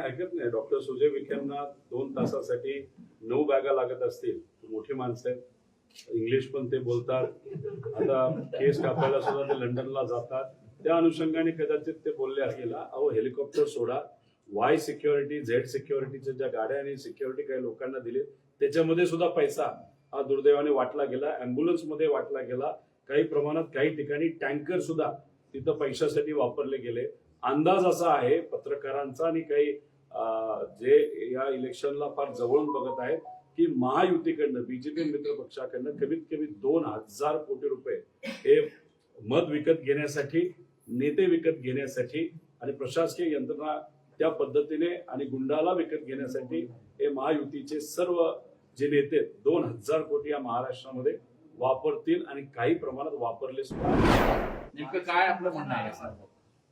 नाही हरकत नाही. डॉक्टर सुजय विखेंना दोन तासासाठी नऊ बॅगा लागत असतील. मोठी माणसं आहेत इंग्लिश पण ते बोलतात. आता केस कापायला सुद्धा ते लंडनला जातात. त्या अनुषंगाने कदाचित ते बोलले असलेला अहो हेलिकॉप्टर सोडा. वाय सिक्युरिटी झेड सिक्युरिटीच्या ज्या गाड्या आणि सिक्युरिटी काही लोकांना दिली त्याच्यामध्ये सुद्धा पैसा हा दुर्दैवाने वाटला गेला. अँब्युलन्समध्ये वाटला गेला. काही प्रमाणात काही ठिकाणी टँकर सुद्धा तिथं पैशासाठी वापरले गेले. अंदाज असा आहे पत्रकारांचा आणि काही जे या इलेक्शनला फार जवळून बघत आहेत की महायुतीकडनं बीजेपी मित्र पक्षाकडनं कमीत कमी दोन हजार कोटी रुपये हे मत विकत घेण्यासाठी नेते विकत घेण्यासाठी आणि प्रशासकीय यंत्रणा त्या पद्धतीने आणि गुंडाला विकत घेण्यासाठी हे महायुतीचे सर्व जे नेते दोन हजार कोटी या महाराष्ट्रामध्ये वापरतील आणि काही प्रमाणात वापरले सुद्धा नेमकं काय आपलं म्हणणं आहे या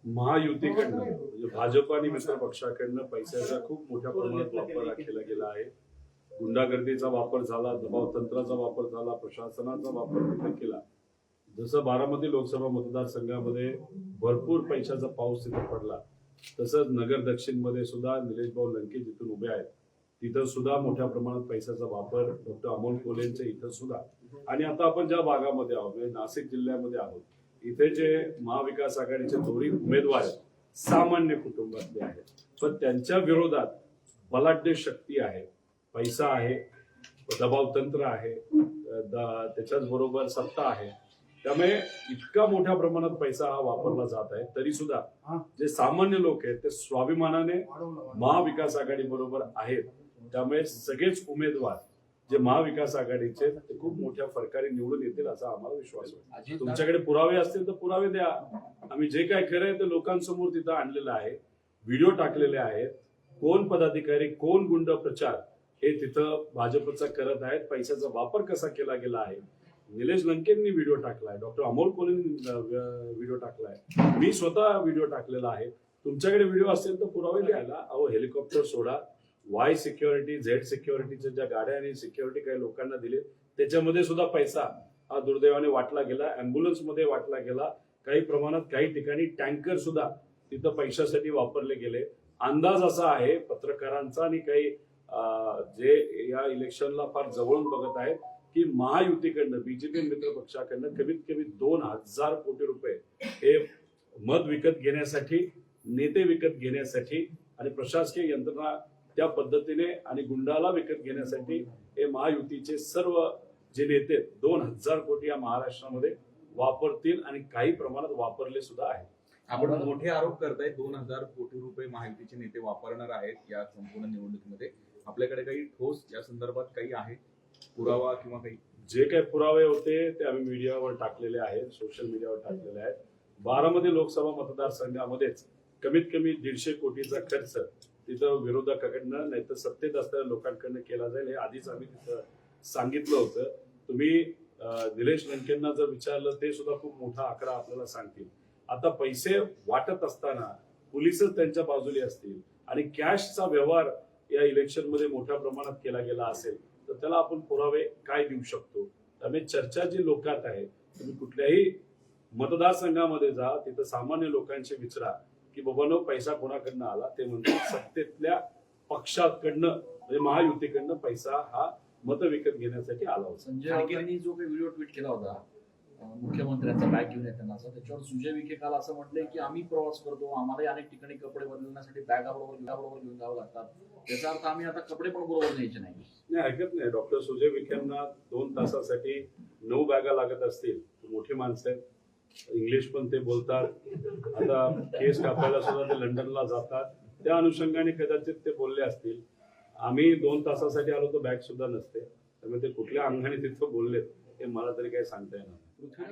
महायुतीकडनं म्हणजे भाजप आणि मित्र पक्षाकडनं पैशाचा खूप मोठ्या प्रमाणात वापर केला गेला आहे. गुंडागर्दीचा वापर झाला दबाव तंत्राचा वापर झाला प्रशासनाचा वापर तिथे केला. जसं बारामती लोकसभा मतदारसंघामध्ये भरपूर पैशाचा पाऊस तिथे पडला तसंच नगर दक्षिणमध्ये सुद्धा निलेश भाऊ लंके जिथून उभे आहेत तिथं सुद्धा मोठ्या प्रमाणात पैशाचा वापर डॉक्टर अमोल कोलेंच्या इथं सुद्धा. आणि आता आपण ज्या भागामध्ये आहोत म्हणजे नाशिक जिल्ह्यामध्ये आहोत इथे जे महाविकास आघाडीचे दोन्ही उमेदवार सामान्य कुटुंबातले आहेत पण त्यांच्या विरोधात बलाढ्य शक्ती आहे पैसा आहे दबाव तंत्र आहे त्याच्याच बरोबर सत्ता आहे. त्यामुळे इतका मोठ्या प्रमाणात पैसा हा वापरला जात आहे तरी सुद्धा जे सामान्य लोक आहेत ते स्वाभिमानाने महाविकास आघाडी बरोबर आहेत. त्यामुळे सगळेच उमेदवार जे महाविकास आघाडीचे ते खूप मोठ्या फरकाने निवडून येतील असा आम्हाला विश्वास आहे. तुमच्याकडे पुरावे असतील तर पुरावे द्या. आम्ही जे काय खरं आहे ते लोकांसमोर तिथं आणलेलं आहे. व्हिडिओ टाकलेले आहेत. कोण पदाधिकारी कोण गुंड प्रचार हे तिथं भाजपचा करत आहेत. पैशाचा वापर कसा केला गेला आहे? निलेश लंकेंनी व्हिडिओ टाकलाय. डॉक्टर अमोल कोलेंनी व्हिडिओ टाकलाय. मी स्वतः व्हिडिओ टाकलेला आहे. तुमच्याकडे व्हिडिओ असेल तर पुरावे द्यायला. अहो हेलिकॉप्टर सोडा. वाय सिक्युरिटी झेड सिक्युरिटीच्या ज्या गाड्या आणि सिक्युरिटी काही लोकांना दिली त्याच्यामध्ये सुद्धा पैसा हा दुर्दैवाने वाटला गेला अँब्युलन्समध्ये वाटला गेला. काही प्रमाणात काही ठिकाणी टँकर सुद्धा तिथं पैशासाठी वापरले गेले. अंदाज असा आहे पत्रकारांचा आणि काही जे या इलेक्शनला फार जवळून बघत आहेत की महायुतीकडनं बीजेपी मित्र पक्षाकडनं कमीत कमी दोन हजार कोटी रुपये हे मत विकत घेण्यासाठी नेते विकत घेण्यासाठी आणि प्रशासकीय यंत्रणा त्या पद्धतीने आणि गुंडाला विकत घेण्यासाठी हे महायुतीचे सर्व जे नेते दोन हजार कोटी या महाराष्ट्रामध्ये वापरतील आणि काही प्रमाणात वापरले सुद्धा आहेत. आपण मोठे आरोप करताय दोन हजार कोटी रुपये महायुतीचे नेते वापरणार आहेत या संपूर्ण निवडणुकीमध्ये. आपल्याकडे काही ठोस या संदर्भात काही आहे? पुरावा किंवा काही? जे काही पुरावे होते ते आम्ही मीडियावर टाकलेले आहेत सोशल मीडियावर टाकलेले आहेत. बारामती लोकसभा मतदारसंघामध्येच कमीत कमी दीडशे कोटीचा खर्च तिथं विरोधकाकडनं नाही तर सत्तेत असलेल्या लोकांकडनं केला जाईल हे आधीच आम्ही तिथं सांगितलं होतं. तुम्ही दिलेश निलेश लंकेंना जर विचारलं ते सुद्धा खूप मोठा आकडा आपल्याला सांगतील. आता पैसे वाटत असताना पोलिसच त्यांच्या बाजूने असतील आणि कॅशचा व्यवहार या इलेक्शनमध्ये मोठ्या प्रमाणात केला गेला असेल तर त्याला आपण पुरावे काय देऊ शकतो? त्यामुळे चर्चा जी लोकात आहे तुम्ही कुठल्याही मतदारसंघामध्ये जा तिथं सामान्य लोकांशी विचारा. की बाबांनो पैसा कोणाकडनं आला ते म्हणतात सत्तेतल्या पक्षाकडनं म्हणजे महायुतीकडनं पैसा हा मत विकत घेण्यासाठी आला होता. संजय राऊतांनी जो काही व्हिडिओ ट्विट केला होता मुख्यमंत्र्यांचा बॅग घेऊन येतानाचा त्याच्यावर सुजय विखे काल असं म्हटलंय की आम्ही प्रवास करतो आम्हालाही अनेक ठिकाणी कपडे बदलण्यासाठी बॅगा बरोबर बरोबर घेऊन जावं लागतात. त्याचा अर्थ आम्ही आता कपडे पण बरोबर न्यायचे नाही. नाही हरकत नाही. डॉक्टर सुजय विखेंना दोन तासासाठी नऊ बॅगा लागत असतील मोठी माणसं आहेत. इंग्लिश पण ते बोलतात. आता केस कापायला सुद्धा ते लंडनला जातात. त्या अनुषंगाने कदाचित ते बोलले असतील. आम्ही दोन तासासाठी आलो तर बॅग सुद्धा नसते. त्यामुळे ते कुठल्या अंगाने तिथं बोललेत हे मला तरी काही सांगता येणार